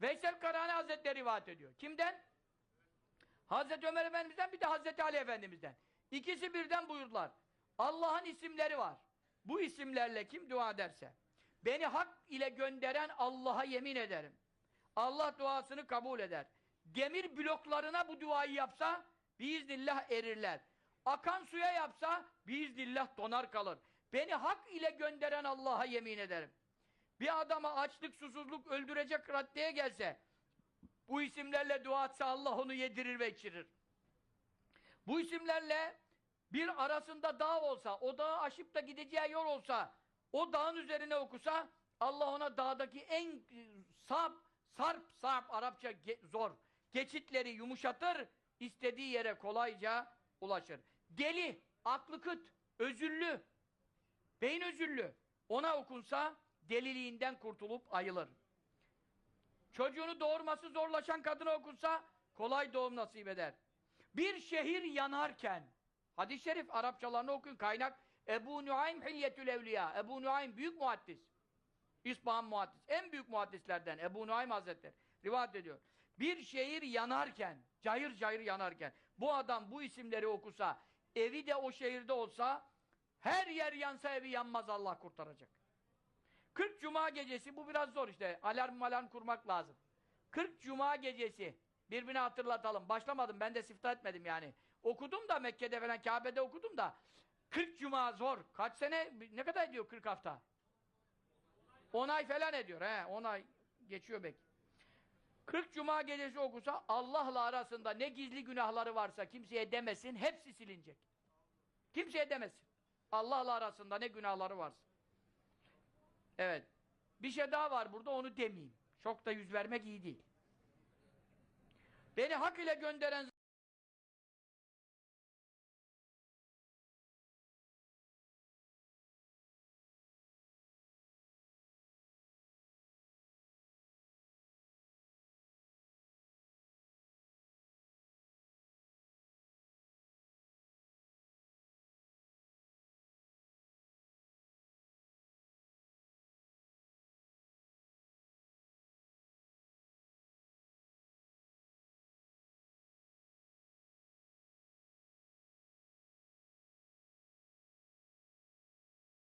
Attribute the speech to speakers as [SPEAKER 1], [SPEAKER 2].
[SPEAKER 1] Veysel Karani Hazretleri rivayet ediyor. Kimden? Hazreti Ömer Efendimiz'den bir de Hazreti Ali Efendimiz'den. İkisi birden buyurdular. Allah'ın isimleri var. Bu isimlerle kim dua ederse beni hak ile gönderen Allah'a yemin ederim. Allah duasını kabul eder. Demir bloklarına bu duayı yapsa biiznillah erirler. Akan suya yapsa biiznillah donar kalır. Beni hak ile gönderen Allah'a yemin ederim. Bir adama açlık, susuzluk öldürecek raddeye gelse bu isimlerle dua etse Allah onu yedirir ve içirir. Bu isimlerle bir arasında dağ olsa, o dağı aşıp da gideceği yol olsa, o dağın üzerine okusa, Allah ona dağdaki en e, sap, sarp, sarp, Arapça ge- zor, geçitleri yumuşatır, istediği yere kolayca ulaşır. Deli, aklı kıt, özüllü, beyin özüllü, ona okunsa deliliğinden kurtulup ayılır. Çocuğunu doğurması zorlaşan kadına okunsa kolay doğum nasip eder. Bir şehir yanarken hadis-i şerif Arapçalarını okuyun kaynak Ebu Nuaym Hilyetül Evliya Ebu Nuaym büyük muhaddis İspahan muhaddis en büyük muhaddislerden Ebu Nuaym Hazretleri rivayet ediyor. Bir şehir yanarken cayır cayır yanarken bu adam bu isimleri okusa evi de o şehirde olsa her yer yansa evi yanmaz Allah kurtaracak. 40 cuma gecesi bu biraz zor işte. Alarm alarm kurmak lazım. 40 cuma gecesi birbirine hatırlatalım. Başlamadım ben de siftah etmedim yani. Okudum da Mekke'de falan Kabe'de okudum da 40 cuma zor. Kaç sene ne kadar ediyor 40 hafta? 10 ay falan ediyor he 10 ay geçiyor belki. 40 cuma gecesi okusa Allah'la arasında ne gizli günahları varsa kimseye demesin hepsi silinecek. Kimseye demesin. Allah'la arasında ne günahları varsa. Evet. Bir şey daha var burada onu demeyeyim. Çok da yüz vermek iyi değil. Beni hak ile gönderen